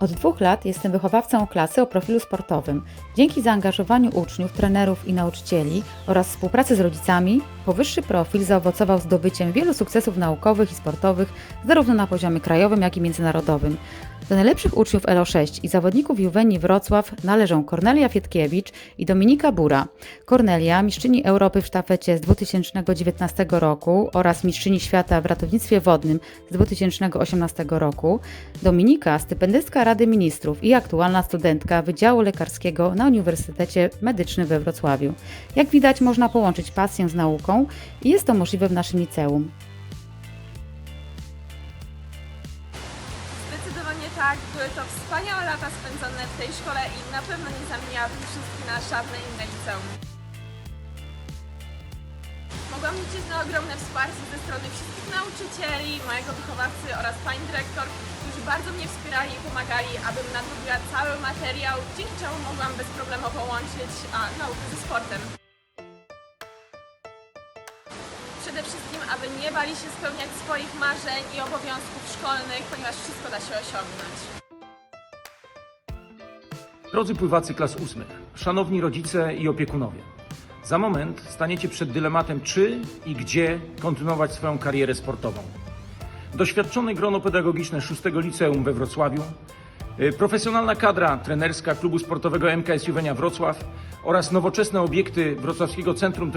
Od dwóch lat jestem wychowawcą klasy o profilu sportowym. Dzięki zaangażowaniu uczniów, trenerów i nauczycieli oraz współpracy z rodzicami, powyższy profil zaowocował zdobyciem wielu sukcesów naukowych i sportowych, zarówno na poziomie krajowym, jak i międzynarodowym. Do najlepszych uczniów LO6 i zawodników Juwenii Wrocław należą Kornelia Fietkiewicz i Dominika Bura. Kornelia, mistrzyni Europy w sztafecie z 2019 roku oraz mistrzyni świata w ratownictwie wodnym z 2018 roku. Dominika, stypendystka Rady Ministrów i aktualna studentka Wydziału Lekarskiego na Uniwersytecie Medycznym we Wrocławiu. Jak widać, można połączyć pasję z nauką i jest to możliwe w naszym liceum. Zdecydowanie tak, były to wspaniałe lata spędzone w tej szkole i na pewno nie zamieniłabym wszystkich na żadne inne liceum. Mogłam liczyć na ogromne wsparcie ze strony wszystkich nauczycieli, mojego wychowawcy oraz pani dyrektor, którzy bardzo mnie wspierali i pomagali, abym nadrobiła cały materiał, dzięki czemu mogłam bezproblemowo łączyć a, naukę ze sportem. Przede wszystkim, aby nie bali się spełniać swoich marzeń i obowiązków szkolnych, ponieważ wszystko da się osiągnąć. Drodzy pływacy klas ósmych, szanowni rodzice i opiekunowie, za moment staniecie przed dylematem, czy i gdzie kontynuować swoją karierę sportową. Doświadczone grono pedagogiczne 6 Liceum we Wrocławiu, y, profesjonalna kadra trenerska klubu sportowego MKS Juwenia Wrocław oraz nowoczesne obiekty Wrocławskiego Centrum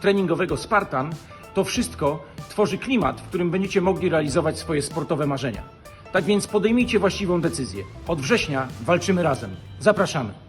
Treningowego, Spartan to wszystko tworzy klimat, w którym będziecie mogli realizować swoje sportowe marzenia. Tak więc podejmijcie właściwą decyzję. Od września walczymy razem. Zapraszamy.